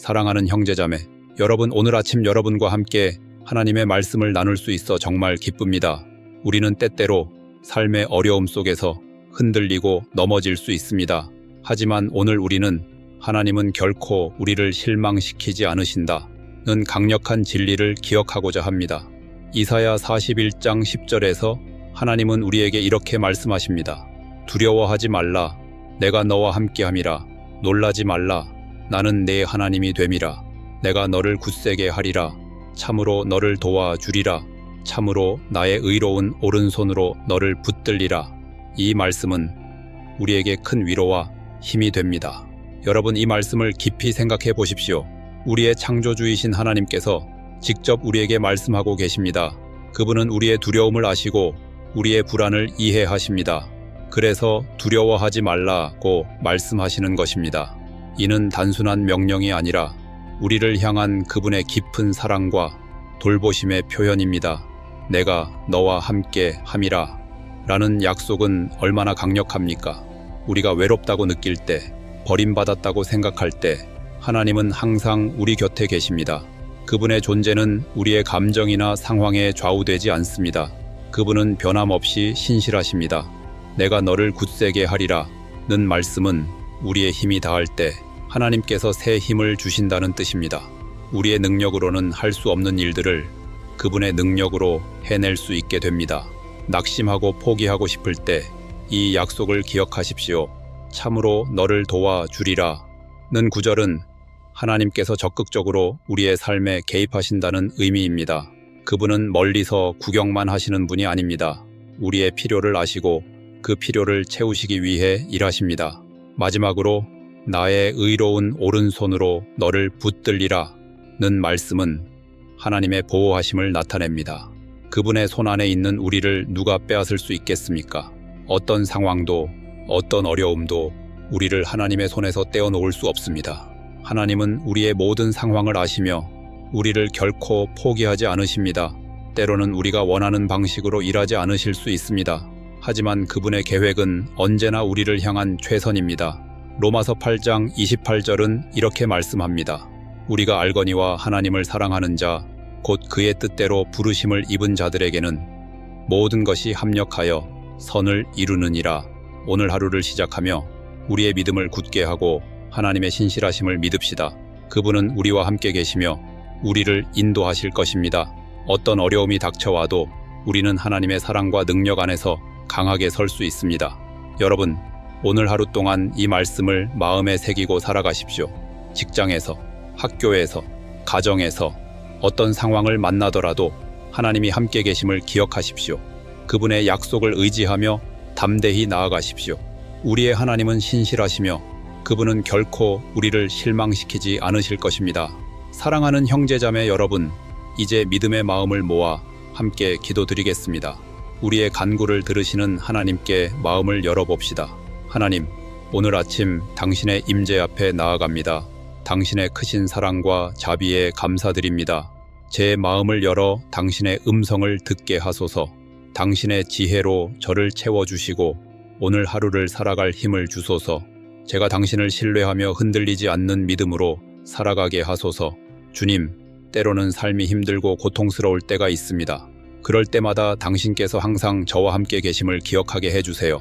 사랑하는 형제자매, 여러분 오늘 아침 여러분과 함께 하나님의 말씀을 나눌 수 있어 정말 기쁩니다. 우리는 때때로 삶의 어려움 속에서 흔들리고 넘어질 수 있습니다. 하지만 오늘 우리는 하나님은 결코 우리를 실망시키지 않으신다. 는 강력한 진리를 기억하고자 합니다. 이사야 41장 10절에서 하나님은 우리에게 이렇게 말씀하십니다. 두려워하지 말라. 내가 너와 함께함이라. 놀라지 말라. 나는 내 하나님이 됨이라. 내가 너를 굳세게 하리라. 참으로 너를 도와 주리라. 참으로 나의 의로운 오른손으로 너를 붙들리라. 이 말씀은 우리에게 큰 위로와 힘이 됩니다. 여러분 이 말씀을 깊이 생각해 보십시오. 우리의 창조주이신 하나님께서 직접 우리에게 말씀하고 계십니다. 그분은 우리의 두려움을 아시고 우리의 불안을 이해하십니다. 그래서 두려워하지 말라고 말씀하시는 것입니다. 이는 단순한 명령이 아니라 우리를 향한 그분의 깊은 사랑과 돌보심의 표현입니다. 내가 너와 함께 함이라 라는 약속은 얼마나 강력합니까? 우리가 외롭다고 느낄 때, 버림받았다고 생각할 때, 하나님은 항상 우리 곁에 계십니다. 그분의 존재는 우리의 감정이나 상황에 좌우되지 않습니다. 그분은 변함없이 신실하십니다. 내가 너를 굳세게 하리라. 는 말씀은 우리의 힘이 다할 때 하나님께서 새 힘을 주신다는 뜻입니다. 우리의 능력으로는 할 수 없는 일들을 그분의 능력으로 해낼 수 있게 됩니다. 낙심하고 포기하고 싶을 때 이 약속을 기억하십시오. 참으로 너를 도와주리라. 는 구절은 하나님께서 적극적으로 우리의 삶에 개입하신다는 의미입니다. 그분은 멀리서 구경만 하시는 분이 아닙니다. 우리의 필요를 아시고 그 필요를 채우시기 위해 일하십니다. 마지막으로 나의 의로운 오른손으로 너를 붙들리라 는 말씀은 하나님의 보호하심을 나타냅니다. 그분의 손 안에 있는 우리를 누가 빼앗을 수 있겠습니까? 어떤 상황도 어떤 어려움도 우리를 하나님의 손에서 떼어놓을 수 없습니다. 하나님은 우리의 모든 상황을 아시며 우리를 결코 포기하지 않으십니다. 때로는 우리가 원하는 방식으로 일하지 않으실 수 있습니다. 하지만 그분의 계획은 언제나 우리를 향한 최선입니다. 로마서 8장 28절은 이렇게 말씀합니다. 우리가 알거니와 하나님을 사랑하는 자, 곧 그의 뜻대로 부르심을 입은 자들에게는 모든 것이 합력하여 선을 이루느니라. 오늘 하루를 시작하며 우리의 믿음을 굳게 하고 하나님의 신실하심을 믿읍시다. 그분은 우리와 함께 계시며 우리를 인도하실 것입니다. 어떤 어려움이 닥쳐와도 우리는 하나님의 사랑과 능력 안에서 강하게 설 수 있습니다. 여러분, 오늘 하루 동안 이 말씀을 마음에 새기고 살아가십시오. 직장에서, 학교에서, 가정에서 어떤 상황을 만나더라도 하나님이 함께 계심을 기억하십시오. 그분의 약속을 의지하며 담대히 나아가십시오. 우리의 하나님은 신실하시며 그분은 결코 우리를 실망시키지 않으실 것입니다. 사랑하는 형제자매 여러분, 이제 믿음의 마음을 모아 함께 기도드리겠습니다. 우리의 간구를 들으시는 하나님께 마음을 열어봅시다. 하나님, 오늘 아침 당신의 임재 앞에 나아갑니다. 당신의 크신 사랑과 자비에 감사드립니다. 제 마음을 열어 당신의 음성을 듣게 하소서. 당신의 지혜로 저를 채워주시고 오늘 하루를 살아갈 힘을 주소서. 제가 당신을 신뢰하며 흔들리지 않는 믿음으로 살아가게 하소서. 주님, 때로는 삶이 힘들고 고통스러울 때가 있습니다. 그럴 때마다 당신께서 항상 저와 함께 계심을 기억하게 해주세요.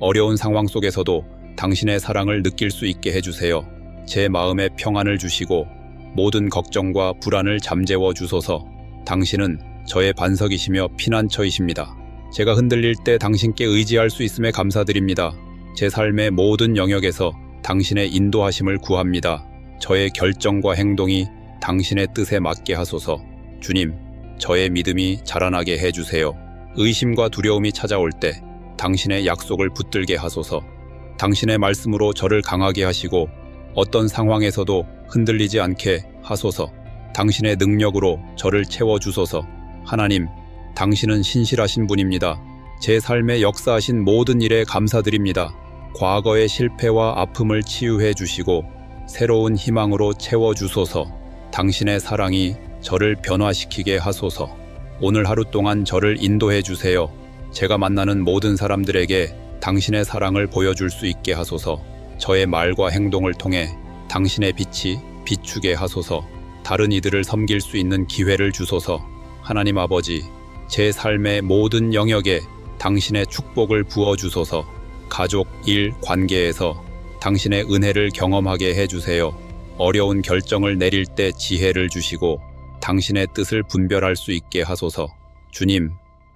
어려운 상황 속에서도 당신의 사랑을 느낄 수 있게 해주세요. 제 마음에 평안을 주시고 모든 걱정과 불안을 잠재워 주소서. 당신은 저의 반석이시며 피난처이십니다. 제가 흔들릴 때 당신께 의지할 수 있음에 감사드립니다. 제 삶의 모든 영역에서 당신의 인도하심을 구합니다. 저의 결정과 행동이 당신의 뜻에 맞게 하소서. 주님, 저의 믿음이 자라나게 해주세요. 의심과 두려움이 찾아올 때 당신의 약속을 붙들게 하소서. 당신의 말씀으로 저를 강하게 하시고 어떤 상황에서도 흔들리지 않게 하소서. 당신의 능력으로 저를 채워주소서. 하나님, 당신은 신실하신 분입니다. 제 삶에 역사하신 모든 일에 감사드립니다. 과거의 실패와 아픔을 치유해 주시고 새로운 희망으로 채워주소서. 당신의 사랑이 저를 변화시키게 하소서. 오늘 하루 동안 저를 인도해 주세요. 제가 만나는 모든 사람들에게 당신의 사랑을 보여줄 수 있게 하소서. 저의 말과 행동을 통해 당신의 빛이 비추게 하소서. 다른 이들을 섬길 수 있는 기회를 주소서. 하나님 아버지, 제 삶의 모든 영역에 당신의 축복을 부어 주소서. 가족, 일, 관계에서 당신의 은혜를 경험하게 해 주세요. 어려운 결정을 내릴 때 지혜를 주시고 당신의 뜻을 분별할 수 있게 하소서. 주님,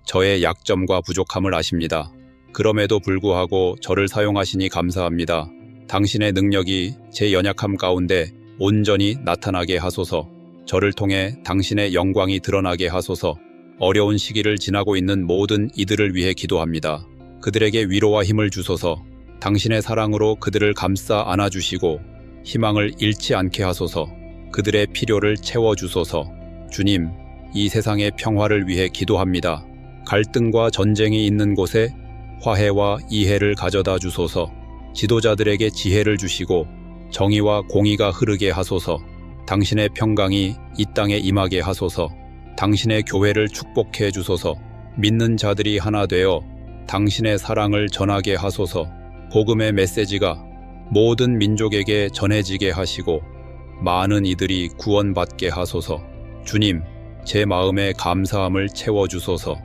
저의 약점과 부족함을 아십니다. 그럼에도 불구하고 저를 사용하시니 감사합니다. 당신의 능력이 제 연약함 가운데 온전히 나타나게 하소서. 저를 통해 당신의 영광이 드러나게 하소서. 어려운 시기를 지나고 있는 모든 이들을 위해 기도합니다. 그들에게 위로와 힘을 주소서. 당신의 사랑으로 그들을 감싸 안아주시고 희망을 잃지 않게 하소서. 그들의 필요를 채워주소서. 주님, 이 세상의 평화를 위해 기도합니다. 갈등과 전쟁이 있는 곳에 화해와 이해를 가져다 주소서. 지도자들에게 지혜를 주시고 정의와 공의가 흐르게 하소서. 당신의 평강이 이 땅에 임하게 하소서. 당신의 교회를 축복해 주소서. 믿는 자들이 하나 되어 당신의 사랑을 전하게 하소서. 복음의 메시지가 모든 민족에게 전해지게 하시고 많은 이들이 구원받게 하소서. 주님, 제 마음에 감사함을 채워 주소서.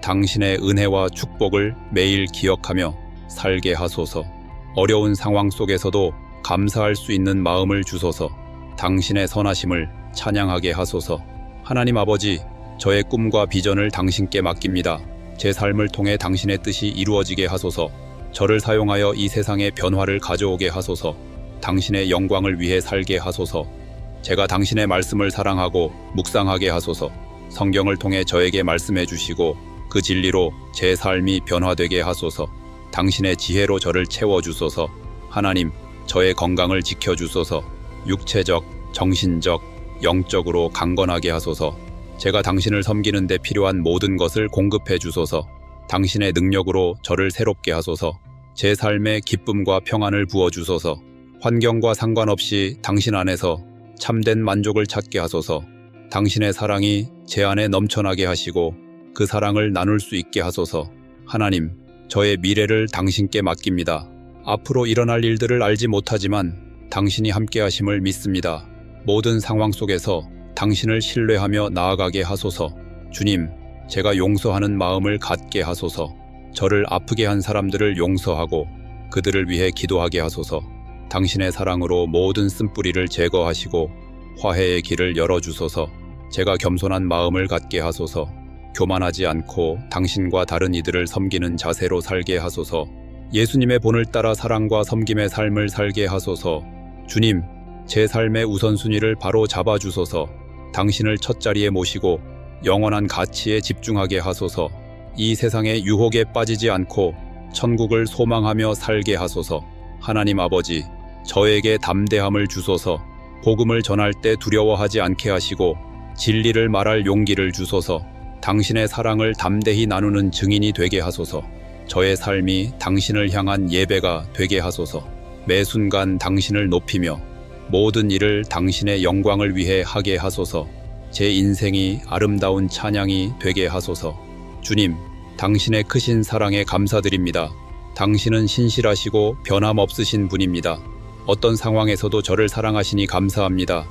당신의 은혜와 축복을 매일 기억하며 살게 하소서. 어려운 상황 속에서도 감사할 수 있는 마음을 주소서. 당신의 선하심을 찬양하게 하소서. 하나님 아버지, 저의 꿈과 비전을 당신께 맡깁니다. 제 삶을 통해 당신의 뜻이 이루어지게 하소서. 저를 사용하여 이 세상에 변화를 가져오게 하소서. 당신의 영광을 위해 살게 하소서. 제가 당신의 말씀을 사랑하고 묵상하게 하소서. 성경을 통해 저에게 말씀해 주시고 그 진리로 제 삶이 변화되게 하소서. 당신의 지혜로 저를 채워 주소서. 하나님, 저의 건강을 지켜 주소서. 육체적, 정신적, 영적으로 강건하게 하소서. 제가 당신을 섬기는 데 필요한 모든 것을 공급해 주소서. 당신의 능력으로 저를 새롭게 하소서. 제 삶에 기쁨과 평안을 부어 주소서. 환경과 상관없이 당신 안에서 참된 만족을 찾게 하소서. 당신의 사랑이 제 안에 넘쳐나게 하시고 그 사랑을 나눌 수 있게 하소서. 하나님, 저의 미래를 당신께 맡깁니다. 앞으로 일어날 일들을 알지 못하지만 당신이 함께 하심을 믿습니다. 모든 상황 속에서 당신을 신뢰하며 나아가게 하소서. 주님, 제가 용서하는 마음을 갖게 하소서. 저를 아프게 한 사람들을 용서하고 그들을 위해 기도하게 하소서. 당신의 사랑으로 모든 쓴뿌리를 제거하시고 화해의 길을 열어주소서. 제가 겸손한 마음을 갖게 하소서. 교만하지 않고 당신과 다른 이들을 섬기는 자세로 살게 하소서. 예수님의 본을 따라 사랑과 섬김의 삶을 살게 하소서. 주님, 제 삶의 우선순위를 바로 잡아주소서. 당신을 첫 자리에 모시고 영원한 가치에 집중하게 하소서. 이 세상의 유혹에 빠지지 않고 천국을 소망하며 살게 하소서. 하나님 아버지, 저에게 담대함을 주소서. 복음을 전할 때 두려워하지 않게 하시고 진리를 말할 용기를 주소서. 당신의 사랑을 담대히 나누는 증인이 되게 하소서. 저의 삶이 당신을 향한 예배가 되게 하소서. 매 순간 당신을 높이며 모든 일을 당신의 영광을 위해 하게 하소서. 제 인생이 아름다운 찬양이 되게 하소서. 주님, 당신의 크신 사랑에 감사드립니다. 당신은 신실하시고 변함없으신 분입니다. 어떤 상황에서도 저를 사랑하시니 감사합니다.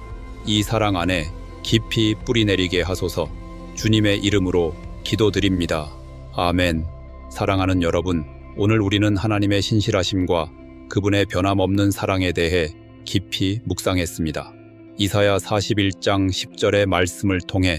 이 사랑 안에 깊이 뿌리 내리게 하소서. 주님의 이름으로 기도드립니다. 아멘. 사랑하는 여러분, 오늘 우리는 하나님의 신실하심과 그분의 변함없는 사랑에 대해 깊이 묵상했습니다. 이사야 41장 10절의 말씀을 통해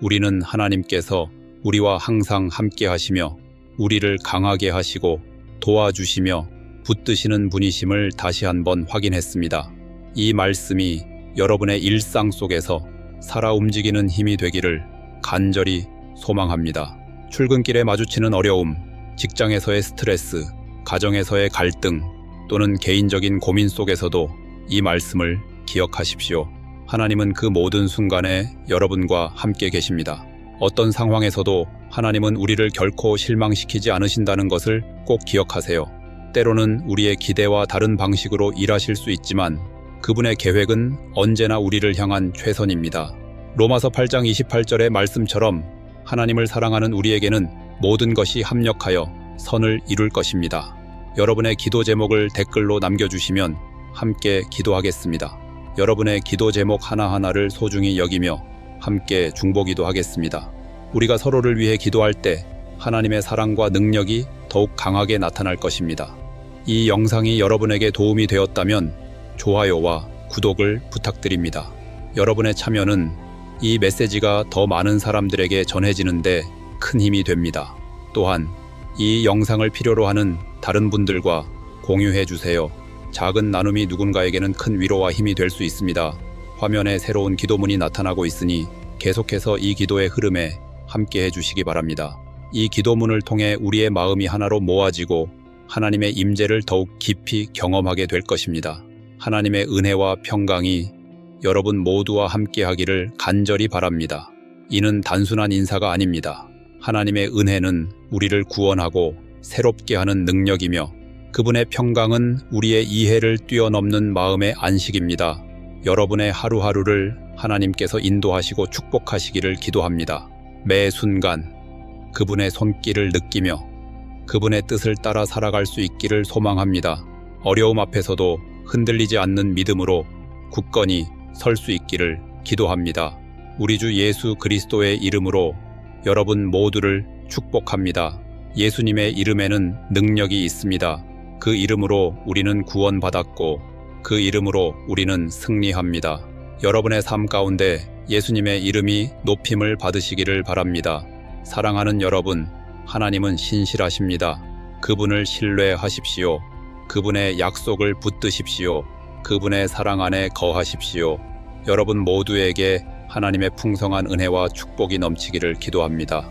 우리는 하나님께서 우리와 항상 함께 하시며 우리를 강하게 하시고 도와주시며 붙드시는 분이심을 다시 한번 확인했습니다. 이 말씀이 여러분의 일상 속에서 살아 움직이는 힘이 되기를 간절히 소망합니다. 출근길에 마주치는 어려움, 직장에서의 스트레스, 가정에서의 갈등 또는 개인적인 고민 속에서도 이 말씀을 기억하십시오. 하나님은 그 모든 순간에 여러분과 함께 계십니다. 어떤 상황에서도 하나님은 우리를 결코 실망시키지 않으신다는 것을 꼭 기억하세요. 때로는 우리의 기대와 다른 방식으로 일하실 수 있지만 그분의 계획은 언제나 우리를 향한 최선입니다. 로마서 8장 28절의 말씀처럼 하나님을 사랑하는 우리에게는 모든 것이 합력하여 선을 이룰 것입니다. 여러분의 기도 제목을 댓글로 남겨주시면 함께 기도하겠습니다. 여러분의 기도 제목 하나하나를 소중히 여기며 함께 중보기도 하겠습니다. 우리가 서로를 위해 기도할 때 하나님의 사랑과 능력이 더욱 강하게 나타날 것입니다. 이 영상이 여러분에게 도움이 되었다면 좋아요와 구독을 부탁드립니다. 여러분의 참여는 이 메시지가 더 많은 사람들에게 전해지는데 큰 힘이 됩니다. 또한 이 영상을 필요로 하는 다른 분들과 공유해 주세요. 작은 나눔이 누군가에게는 큰 위로와 힘이 될 수 있습니다. 화면에 새로운 기도문이 나타나고 있으니 계속해서 이 기도의 흐름에 함께 해 주시기 바랍니다. 이 기도문을 통해 우리의 마음이 하나로 모아지고 하나님의 임재를 더욱 깊이 경험하게 될 것입니다. 하나님의 은혜와 평강이 여러분 모두와 함께 하기를 간절히 바랍니다. 이는 단순한 인사가 아닙니다. 하나님의 은혜는 우리를 구원하고 새롭게 하는 능력이며 그분의 평강은 우리의 이해를 뛰어넘는 마음의 안식입니다. 여러분의 하루하루를 하나님께서 인도하시고 축복하시기를 기도합니다. 매 순간 그분의 손길을 느끼며 그분의 뜻을 따라 살아갈 수 있기를 소망합니다. 어려움 앞에서도 흔들리지 않는 믿음으로 굳건히 설 수 있기를 기도합니다. 우리 주 예수 그리스도의 이름으로 여러분 모두를 축복합니다. 예수님의 이름에는 능력이 있습니다. 그 이름으로 우리는 구원받았고 그 이름으로 우리는 승리합니다. 여러분의 삶 가운데 예수님의 이름이 높임을 받으시기를 바랍니다. 사랑하는 여러분, 하나님은 신실하십니다. 그분을 신뢰하십시오. 그분의 약속을 붙드십시오. 그분의 사랑 안에 거하십시오. 여러분 모두에게 하나님의 풍성한 은혜와 축복이 넘치기를 기도합니다.